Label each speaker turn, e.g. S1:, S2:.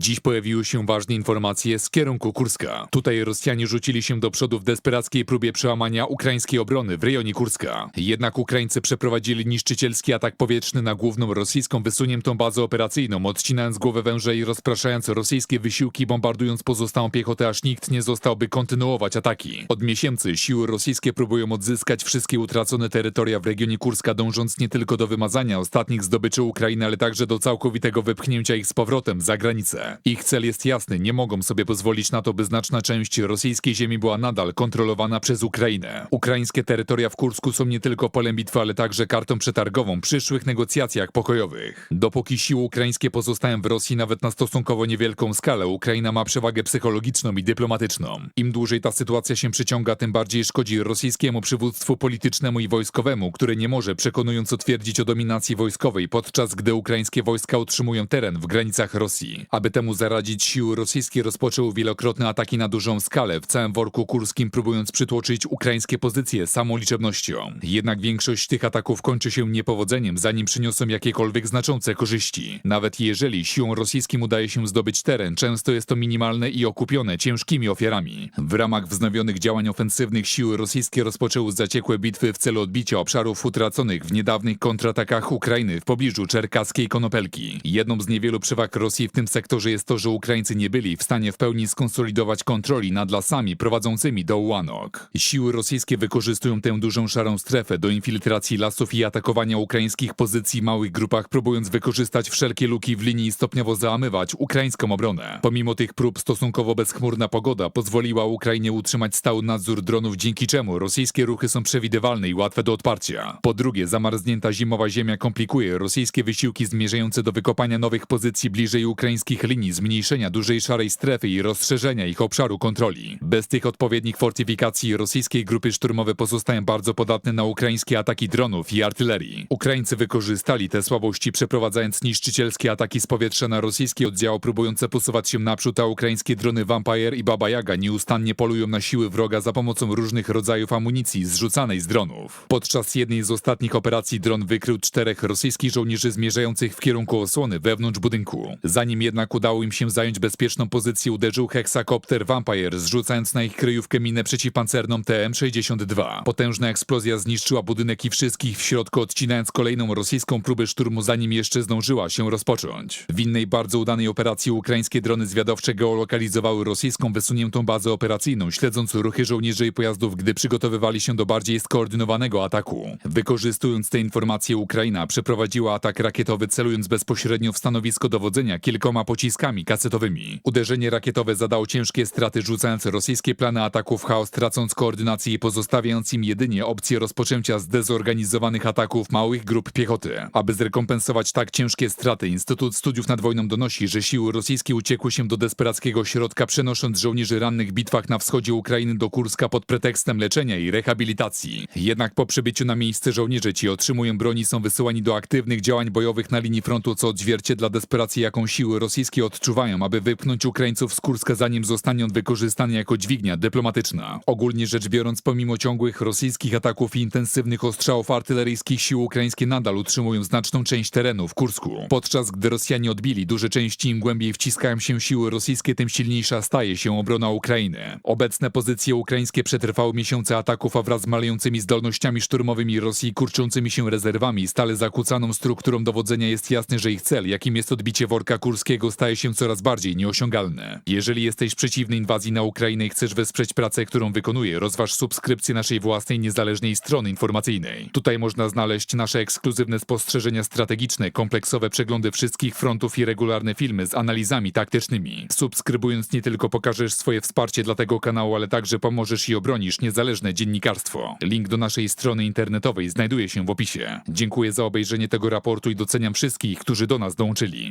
S1: Dziś pojawiły się ważne informacje z kierunku Kurska. Tutaj Rosjanie rzucili się do przodu w desperackiej próbie przełamania ukraińskiej obrony w rejonie Kurska. Jednak Ukraińcy przeprowadzili niszczycielski atak powietrzny na główną rosyjską wysuniętą bazę operacyjną, odcinając głowę węża i rozpraszając rosyjskie wysiłki, bombardując pozostałą piechotę, aż nikt nie zostałby kontynuować ataki. Od miesięcy siły rosyjskie próbują odzyskać wszystkie utracone terytoria w regionie Kurska, dążąc nie tylko do wymazania ostatnich zdobyczy Ukrainy, ale także do całkowitego wypchnięcia ich z powrotem za granicę. Ich cel jest jasny, nie mogą sobie pozwolić na to, by znaczna część rosyjskiej ziemi była nadal kontrolowana przez Ukrainę. Ukraińskie terytoria w Kursku są nie tylko polem bitwy, ale także kartą przetargową przyszłych negocjacjach pokojowych. Dopóki siły ukraińskie pozostają w Rosji nawet na stosunkowo niewielką skalę, Ukraina ma przewagę psychologiczną i dyplomatyczną. Im dłużej ta sytuacja się przyciąga, tym bardziej szkodzi rosyjskiemu przywództwu politycznemu i wojskowemu, które nie może przekonująco twierdzić o dominacji wojskowej, podczas gdy ukraińskie wojska utrzymują teren w granicach Rosji. Aby temu zaradzić, siły rosyjskie rozpoczęły wielokrotne ataki na dużą skalę w całym worku kurskim, próbując przytłoczyć ukraińskie pozycje samą liczebnością. Jednak większość tych ataków kończy się niepowodzeniem, zanim przyniosą jakiekolwiek znaczące korzyści. Nawet jeżeli siłom rosyjskim udaje się zdobyć teren, często jest to minimalne i okupione ciężkimi ofiarami. W ramach wznowionych działań ofensywnych siły rosyjskie rozpoczęły zaciekłe bitwy w celu odbicia obszarów utraconych w niedawnych kontratakach Ukrainy w pobliżu czerkaskiej Konopelki. Jedną z niewielu przewag Rosji w tym sektorze jest to, że Ukraińcy nie byli w stanie w pełni skonsolidować kontroli nad lasami prowadzącymi do Łanok. Siły rosyjskie wykorzystują tę dużą szarą strefę do infiltracji lasów i atakowania ukraińskich pozycji w małych grupach, próbując wykorzystać wszelkie luki w linii i stopniowo załamywać ukraińską obronę. Pomimo tych prób stosunkowo bezchmurna pogoda pozwoliła Ukrainie utrzymać stały nadzór dronów, dzięki czemu rosyjskie ruchy są przewidywalne i łatwe do odparcia. Po drugie, zamarznięta zimowa ziemia komplikuje rosyjskie wysiłki zmierzające do wykopania nowych pozycji bliżej ukraińskich linii, zmniejszenia dużej szarej strefy i rozszerzenia ich obszaru kontroli. Bez tych odpowiednich fortyfikacji rosyjskie grupy szturmowe pozostają bardzo podatne na ukraińskie ataki dronów i artylerii. Ukraińcy wykorzystali te słabości, przeprowadzając niszczycielskie ataki z powietrza na rosyjskie oddziały próbujące posuwać się naprzód, a ukraińskie drony Vampire i Baba Yaga nieustannie polują na siły wroga za pomocą różnych rodzajów amunicji zrzucanej z dronów. Podczas jednej z ostatnich operacji dron wykrył czterech rosyjskich żołnierzy zmierzających w kierunku osłony wewnątrz budynku. Zanim jednak udało im się zająć bezpieczną pozycję, uderzył heksakopter Vampire, zrzucając na ich kryjówkę minę przeciwpancerną TM-62. Potężna eksplozja zniszczyła budynek i wszystkich w środku, odcinając kolejną rosyjską próbę szturmu, zanim jeszcze zdążyła się rozpocząć. W innej bardzo udanej operacji ukraińskie drony zwiadowcze geolokalizowały rosyjską wysuniętą bazę operacyjną, śledząc ruchy żołnierzy i pojazdów, gdy przygotowywali się do bardziej skoordynowanego ataku. Wykorzystując te informacje, Ukraina przeprowadziła atak rakietowy, celując bezpośrednio w stanowisko dowodzenia kilkoma pociskami kasetowymi. Uderzenie rakietowe zadało ciężkie straty, rzucając rosyjskie plany ataku w chaos, tracąc koordynację i pozostawiając im jedynie opcję rozpoczęcia zdezorganizowanych ataków małych grup piechoty. Aby zrekompensować tak ciężkie straty, Instytut Studiów nad Wojną donosi, że siły rosyjskie uciekły się do desperackiego środka, przenosząc żołnierzy rannych w bitwach na wschodzie Ukrainy do Kurska pod pretekstem leczenia i rehabilitacji. Jednak po przybyciu na miejsce żołnierze ci otrzymują broni są wysyłani do aktywnych działań bojowych na linii frontu, co odzwierciedla desperację, jaką siły rosyjskie odczuwają, aby wypchnąć Ukraińców z Kurska, zanim zostanie on wykorzystany jako dźwignia dyplomatyczna. Ogólnie rzecz biorąc, pomimo ciągłych rosyjskich ataków i intensywnych ostrzałów artyleryjskich, siły ukraińskie nadal utrzymują znaczną część terenu w Kursku. Podczas gdy Rosjanie odbili duże części, im głębiej wciskają się siły rosyjskie, tym silniejsza staje się obrona Ukrainy. Obecne pozycje ukraińskie przetrwały miesiące ataków, a wraz z malejącymi zdolnościami szturmowymi Rosji kurczącymi się rezerwami, stale zakłócaną strukturą dowodzenia jest jasne, że ich cel, jakim jest odbicie worka kurskiego, staje się coraz bardziej nieosiągalny. Jeżeli jesteś przeciwny inwazji na Ukrainę i chcesz wesprzeć pracę, którą wykonuję, rozważ subskrypcję naszej własnej niezależnej strony informacyjnej. Tutaj można znaleźć nasze ekskluzywne spostrzeżenia strategiczne, kompleksowe przeglądy wszystkich frontów i regularne filmy z analizami taktycznymi. Subskrybując nie tylko pokażesz swoje wsparcie dla tego kanału, ale także pomożesz i obronisz niezależne dziennikarstwo. Link do naszej strony internetowej znajduje się w opisie. Dziękuję za obejrzenie tego raportu i doceniam wszystkich, którzy do nas dołączyli.